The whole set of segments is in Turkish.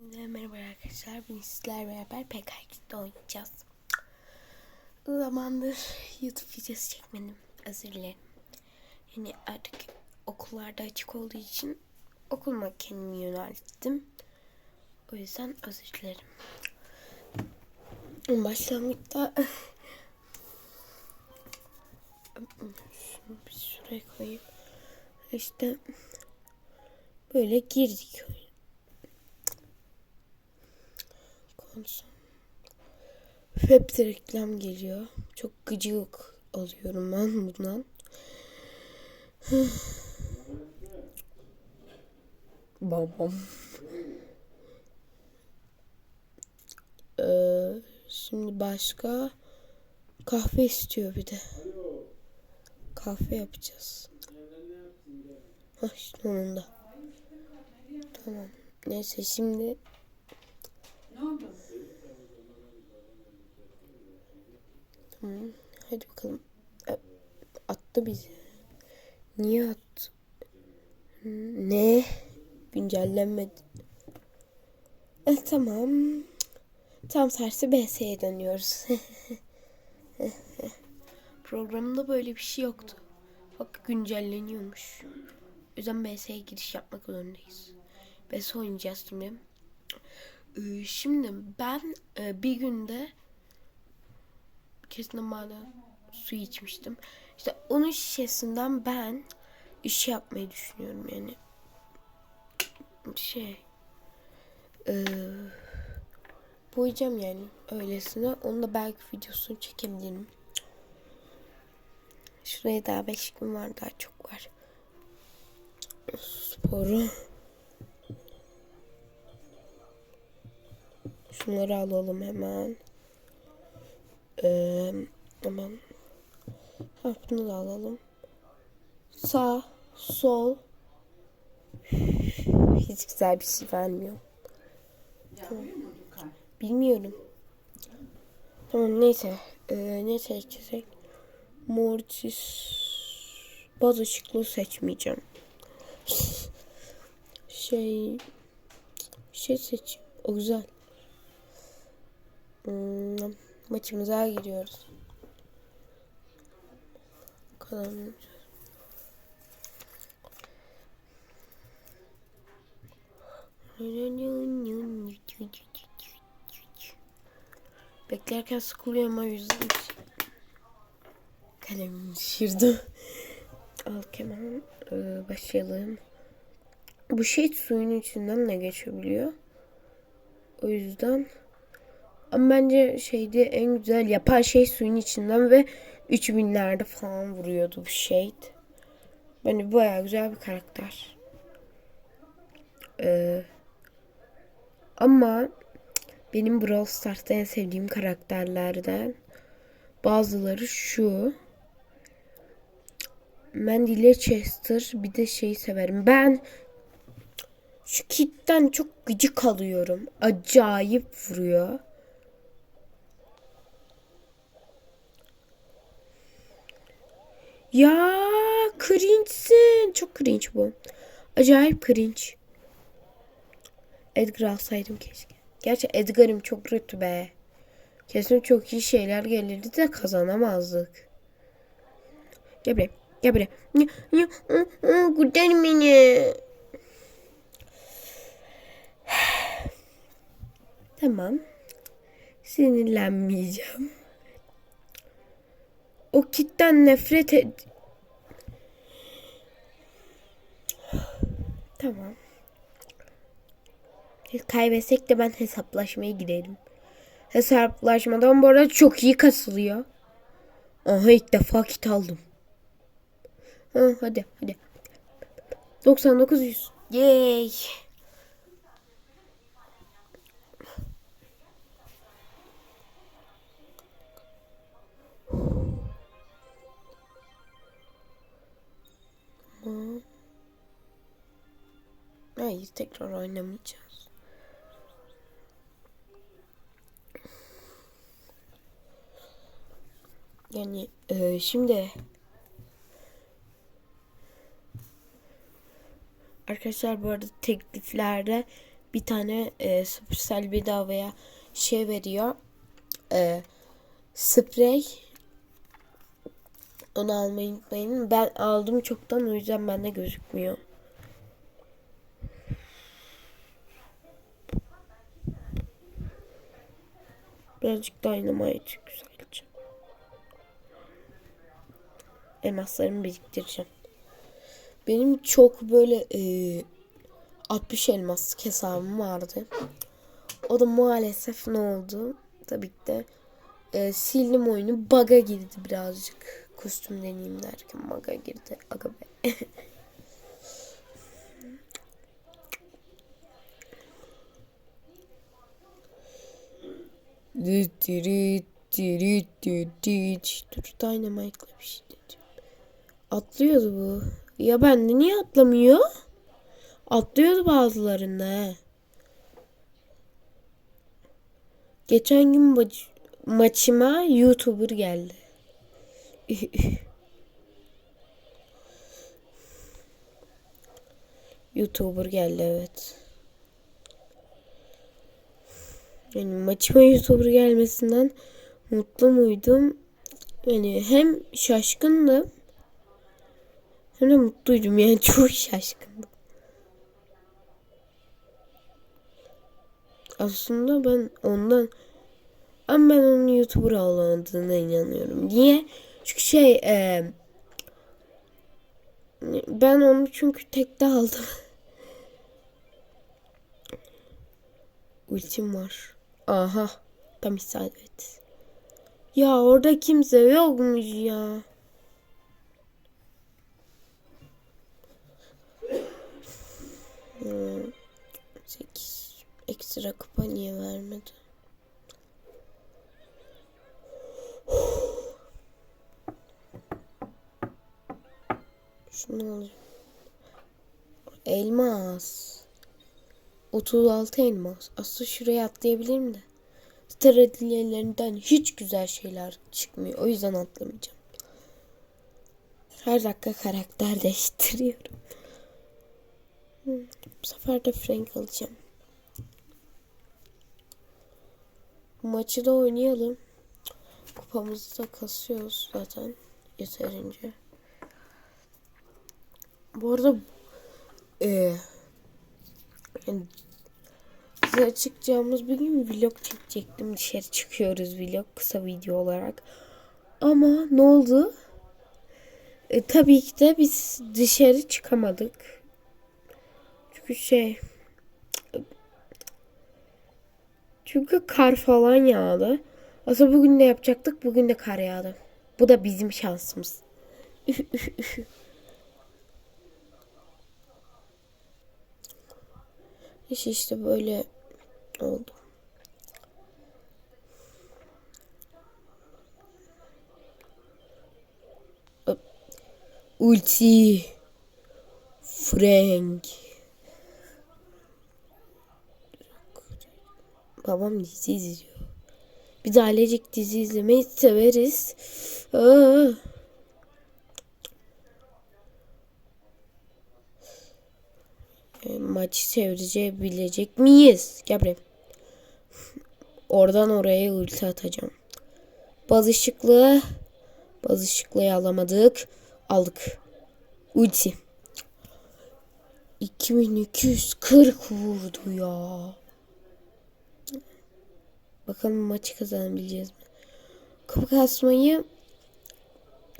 Merhaba arkadaşlar. Bugün sizlerle beraber PKX'de oynayacağız. Zamandır YouTube videosu çekmedim. Özür dilerim. Yani artık okullarda açık olduğu için okuluma kendimi yönelttim. O yüzden özür dilerim. Başlangıçta bir şuraya koyayım. İşte böyle girdik Konuşalım. Hep reklam geliyor. Çok gıcık alıyorum ben bundan. Babam. Ee, şimdi başka kahve istiyor bir de. Kahve yapacağız. Ha işte onun da. Tamam. Neyse şimdi Tamam. Hadi bakalım. E, Attı bizi. Niye attı? Ne? Güncellenmedi. E, tamam. Tam tersi BS'ye dönüyoruz. Programda böyle bir şey yoktu. Bak güncelleniyormuş. O yüzden BS'ye giriş yapmak zorundayız. BS oynayacağız şimdi. Ee, Şimdi ben e, bir günde kesin maden su içmiştim. İşte onun şişesinden ben iş yapmayı düşünüyorum yani. Şey. Ee, boyayacağım yani öylesine. Onu da belki videosunu çekebilirim. Şuraya daha beş gün var daha çok var. Sporu. Şunları alalım hemen. Ee, hemen. Ha, bunu da alalım. Sağ, sol. Hiç güzel bir şey vermiyor. Tamam. Bilmiyorum. Tamam neyse. Ee, ne seçecek? Mortis. Baz ışıklı seçmeyeceğim. Şey. Şey seçeyim. O güzel. Hmm, maçımıza giriyoruz. Bakalım. Beklerken sıkılıyorum o yüzden. Kalemim düşürdü. Al keman. Ee, başlayalım. Bu şey suyun içinden de geçebiliyor. O yüzden ama bence şeydi en güzel yapan şey suyun içinden ve 3000'lerde falan vuruyordu bu Shade. Bence bayağı güzel bir karakter. Ee, ama benim Brawl Stars'ta en sevdiğim karakterlerden bazıları şu. Mandy Leicester bir de şeyi severim. Ben şu kitten çok gıcık alıyorum. Acayip vuruyor. Ya cringe'sin. Çok cringe bu. Acayip cringe. Edgar alsaydım keşke. Gerçi Edgar'ım çok kötü be. Kesin çok iyi şeyler gelirdi de kazanamazdık. Gel buraya. Gel buraya. Kurtar beni. Tamam. Sinirlenmeyeceğim. O kitten nefret et. Tamam. Kaybetsek de ben hesaplaşmaya giderim. Hesaplaşmadan bu arada çok iyi kasılıyor. Aha ilk defa kit aldım. Ha, hadi hadi. 99 100. Yay. Tekrar oynamayacağız. Yani e, şimdi arkadaşlar bu arada tekliflerde bir tane e, Supercell bedavaya şey veriyor. E, sprey. Onu almayı unutmayın. Ben aldım çoktan o yüzden bende gözükmüyor. Birazcık dynamite güzelce. Elmaslarımı biriktireceğim. Benim çok böyle e, 60 elmaslık hesabım vardı. O da maalesef ne oldu? Tabii ki de e, sildim oyunu. Bug'a girdi birazcık. Kostüm deneyeyim derken bug'a girdi. Aga be. Dur Dynamite'la bir şey diyeceğim. Atlıyordu bu. Ya bende niye atlamıyor? Atlıyordu bazılarında. Geçen gün maç, maçıma YouTuber geldi. YouTuber geldi evet. Yani maçıma YouTuber gelmesinden mutlu muydum? Yani hem şaşkındım hem de mutluydum yani çok şaşkındım. Aslında ben ondan ama ben onun YouTuber olmadığına inanıyorum. Niye? Çünkü şey e, ben onu çünkü tekte aldım. Ultim var. Aha. Tam isabet. Ya orada kimse yokmuş ya. Hmm, 8 ekstra kupa niye vermedi? Şunu alayım. Elmas. 36 elmas. Aslında şuraya atlayabilirim de. Star adilelerinden hiç güzel şeyler çıkmıyor. O yüzden atlamayacağım. Her dakika karakter değiştiriyorum. Hmm, Bu sefer de Frank alacağım. Maçı da oynayalım. Kupamızı da kasıyoruz zaten yeterince. Bu arada e, yani size çıkacağımız bir gün vlog çekecektim. Dışarı çıkıyoruz vlog kısa video olarak. Ama ne oldu? E, tabii ki de biz dışarı çıkamadık. Çünkü şey çünkü kar falan yağdı. Aslında bugün de yapacaktık. Bugün de kar yağdı. Bu da bizim şansımız. İşte işte böyle oldu. Ulti. Frank. Babam dizi izliyor. Biz ailecek dizi izlemeyi severiz. Aa. Maçı çevirebilecek miyiz? Gel. Oradan oraya ulti atacağım. Baz ışıklı. Baz ışıklıyı alamadık. Aldık. Ulti. 2240 vurdu ya. Bakalım maçı kazanabileceğiz mi? Kapı kasmayı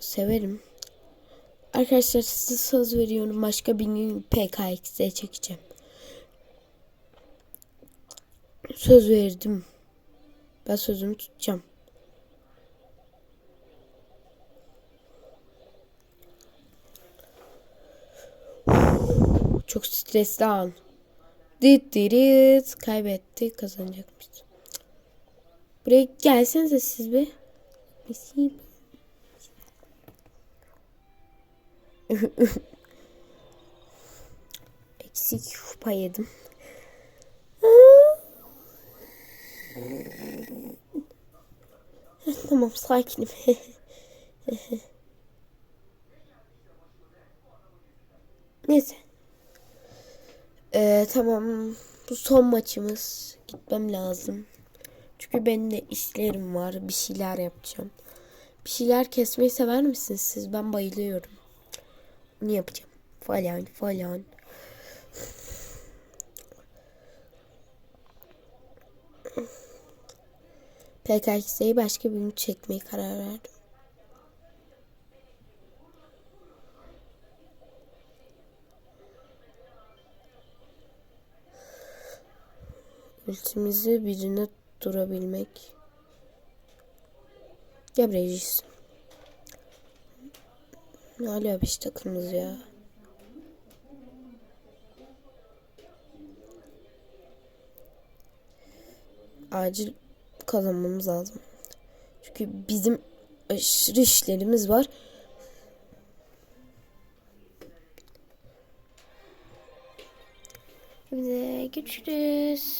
severim. Arkadaşlar size söz veriyorum. Başka bir gün PKX'e çekeceğim. Söz verdim. Ben sözümü tutacağım. Çok stresli an. Dit dit kaybetti kazanacakmış. Buraya gelsenize siz bir. Nasip. Eksik kupa yedim. tamam sakinim. Neyse. Ee, tamam. Bu son maçımız. Gitmem lazım. Çünkü benim de işlerim var. Bir şeyler yapacağım. Bir şeyler kesmeyi sever misiniz siz? Ben bayılıyorum. Ne yapacağım? Falan falan. PKX'yi başka bir gün çekmeyi karar verdim. Ultimizi birine durabilmek. Gebrecis. Hala beş takımız ya. Acil kazanmamız lazım. Çünkü bizim aşırı işlerimiz var. Şimdi görüşürüz.